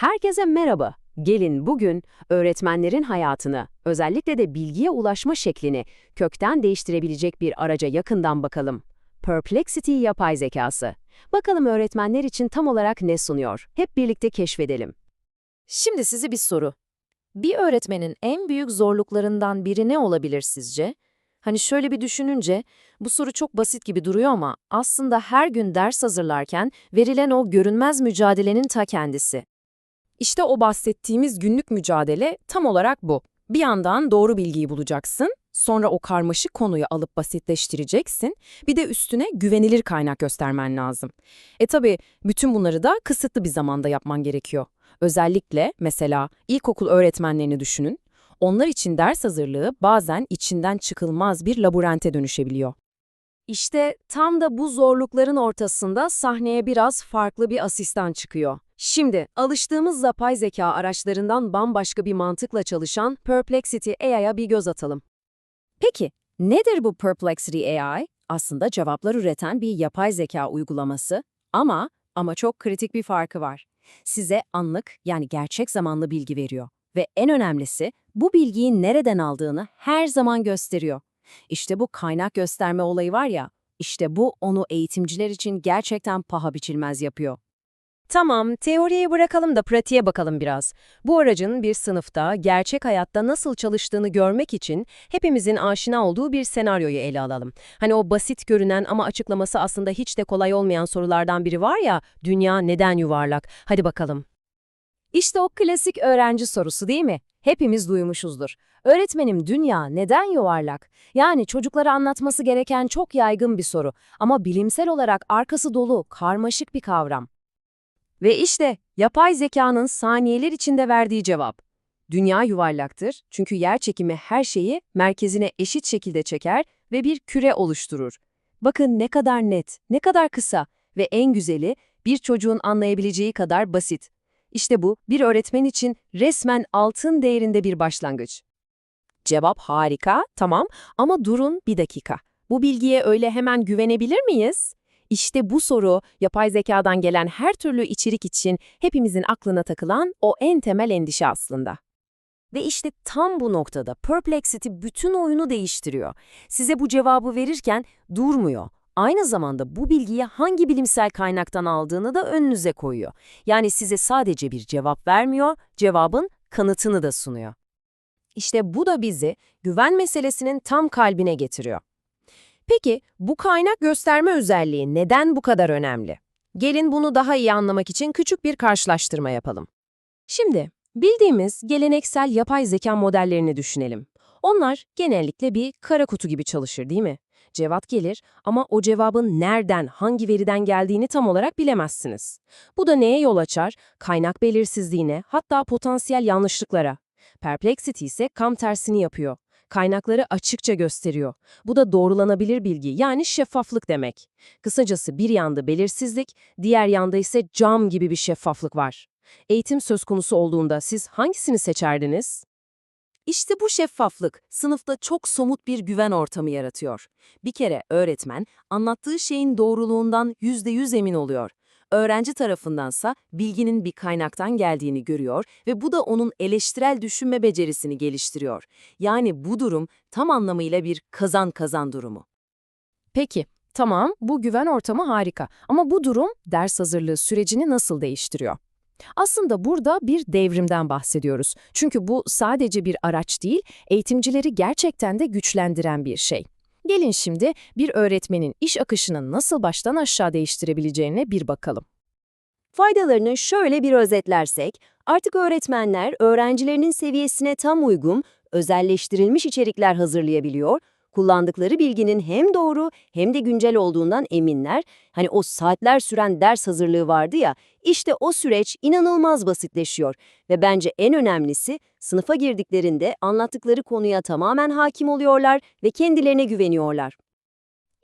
Herkese merhaba. Gelin bugün öğretmenlerin hayatını, özellikle de bilgiye ulaşma şeklini kökten değiştirebilecek bir araca yakından bakalım. Perplexity yapay zekası. Bakalım öğretmenler için tam olarak ne sunuyor? Hep birlikte keşfedelim. Şimdi size bir soru. Bir öğretmenin en büyük zorluklarından biri ne olabilir sizce? Hani şöyle bir düşününce, bu soru çok basit gibi duruyor ama aslında her gün ders hazırlarken verilen o görünmez mücadelenin ta kendisi. İşte o bahsettiğimiz günlük mücadele tam olarak bu. Bir yandan doğru bilgiyi bulacaksın, sonra o karmaşık konuyu alıp basitleştireceksin, bir de üstüne güvenilir kaynak göstermen lazım. E tabi bütün bunları da kısıtlı bir zamanda yapman gerekiyor. Özellikle mesela ilkokul öğretmenlerini düşünün. Onlar için ders hazırlığı bazen içinden çıkılmaz bir labirente dönüşebiliyor. İşte tam da bu zorlukların ortasında sahneye biraz farklı bir asistan çıkıyor. Şimdi alıştığımız yapay zeka araçlarından bambaşka bir mantıkla çalışan Perplexity AI'ya bir göz atalım. Peki, nedir bu Perplexity AI? Aslında cevaplar üreten bir yapay zeka uygulaması ama ama çok kritik bir farkı var. Size anlık yani gerçek zamanlı bilgi veriyor ve en önemlisi bu bilgiyi nereden aldığını her zaman gösteriyor. İşte bu kaynak gösterme olayı var ya, işte bu onu eğitimciler için gerçekten paha biçilmez yapıyor. Tamam, teoriyi bırakalım da pratiğe bakalım biraz. Bu aracın bir sınıfta, gerçek hayatta nasıl çalıştığını görmek için hepimizin aşina olduğu bir senaryoyu ele alalım. Hani o basit görünen ama açıklaması aslında hiç de kolay olmayan sorulardan biri var ya, dünya neden yuvarlak? Hadi bakalım. İşte o klasik öğrenci sorusu değil mi? Hepimiz duymuşuzdur. Öğretmenim dünya neden yuvarlak? Yani çocuklara anlatması gereken çok yaygın bir soru ama bilimsel olarak arkası dolu, karmaşık bir kavram. Ve işte yapay zekanın saniyeler içinde verdiği cevap. Dünya yuvarlaktır çünkü yer çekimi her şeyi merkezine eşit şekilde çeker ve bir küre oluşturur. Bakın ne kadar net, ne kadar kısa ve en güzeli bir çocuğun anlayabileceği kadar basit. İşte bu bir öğretmen için resmen altın değerinde bir başlangıç. Cevap harika, tamam ama durun bir dakika. Bu bilgiye öyle hemen güvenebilir miyiz? İşte bu soru, yapay zekadan gelen her türlü içerik için hepimizin aklına takılan o en temel endişe aslında. Ve işte tam bu noktada Perplexity bütün oyunu değiştiriyor. Size bu cevabı verirken durmuyor. Aynı zamanda bu bilgiyi hangi bilimsel kaynaktan aldığını da önünüze koyuyor. Yani size sadece bir cevap vermiyor, cevabın kanıtını da sunuyor. İşte bu da bizi güven meselesinin tam kalbine getiriyor. Peki bu kaynak gösterme özelliği neden bu kadar önemli? Gelin bunu daha iyi anlamak için küçük bir karşılaştırma yapalım. Şimdi bildiğimiz geleneksel yapay zeka modellerini düşünelim. Onlar genellikle bir kara kutu gibi çalışır değil mi? Cevap gelir ama o cevabın nereden, hangi veriden geldiğini tam olarak bilemezsiniz. Bu da neye yol açar? Kaynak belirsizliğine, hatta potansiyel yanlışlıklara. Perplexity ise tam tersini yapıyor. Kaynakları açıkça gösteriyor. Bu da doğrulanabilir bilgi yani şeffaflık demek. Kısacası bir yanda belirsizlik, diğer yanda ise cam gibi bir şeffaflık var. Eğitim söz konusu olduğunda siz hangisini seçerdiniz? İşte bu şeffaflık sınıfta çok somut bir güven ortamı yaratıyor. Bir kere öğretmen anlattığı şeyin doğruluğundan %100 emin oluyor. Öğrenci tarafındansa bilginin bir kaynaktan geldiğini görüyor ve bu da onun eleştirel düşünme becerisini geliştiriyor. Yani bu durum tam anlamıyla bir kazan-kazan durumu. Peki, tamam bu güven ortamı harika ama bu durum ders hazırlığı sürecini nasıl değiştiriyor? Aslında burada bir devrimden bahsediyoruz. Çünkü bu sadece bir araç değil, eğitimcileri gerçekten de güçlendiren bir şey. Gelin şimdi bir öğretmenin iş akışını nasıl baştan aşağı değiştirebileceğine bir bakalım. Faydalarını şöyle bir özetlersek, artık öğretmenler öğrencilerinin seviyesine tam uygun, özelleştirilmiş içerikler hazırlayabiliyor, kullandıkları bilginin hem doğru hem de güncel olduğundan eminler. Hani o saatler süren ders hazırlığı vardı ya, işte o süreç inanılmaz basitleşiyor ve bence en önemlisi sınıfa girdiklerinde anlattıkları konuya tamamen hakim oluyorlar ve kendilerine güveniyorlar.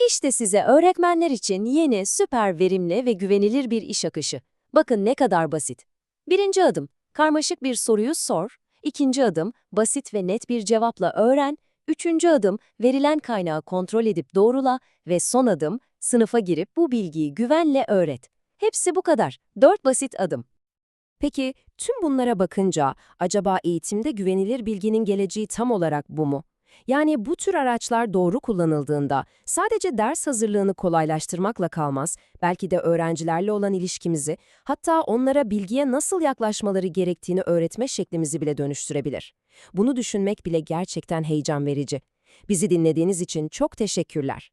İşte size öğretmenler için yeni, süper verimli ve güvenilir bir iş akışı. Bakın ne kadar basit. Birinci adım, karmaşık bir soruyu sor. İkinci adım, basit ve net bir cevapla öğren. Üçüncü adım, verilen kaynağı kontrol edip doğrula ve son adım, sınıfa girip bu bilgiyi güvenle öğret. Hepsi bu kadar. Dört basit adım. Peki tüm bunlara bakınca acaba eğitimde güvenilir bilginin geleceği tam olarak bu mu? Yani bu tür araçlar doğru kullanıldığında sadece ders hazırlığını kolaylaştırmakla kalmaz, belki de öğrencilerle olan ilişkimizi, hatta onlara bilgiye nasıl yaklaşmaları gerektiğini öğretme şeklimizi bile dönüştürebilir. Bunu düşünmek bile gerçekten heyecan verici. Bizi dinlediğiniz için çok teşekkürler.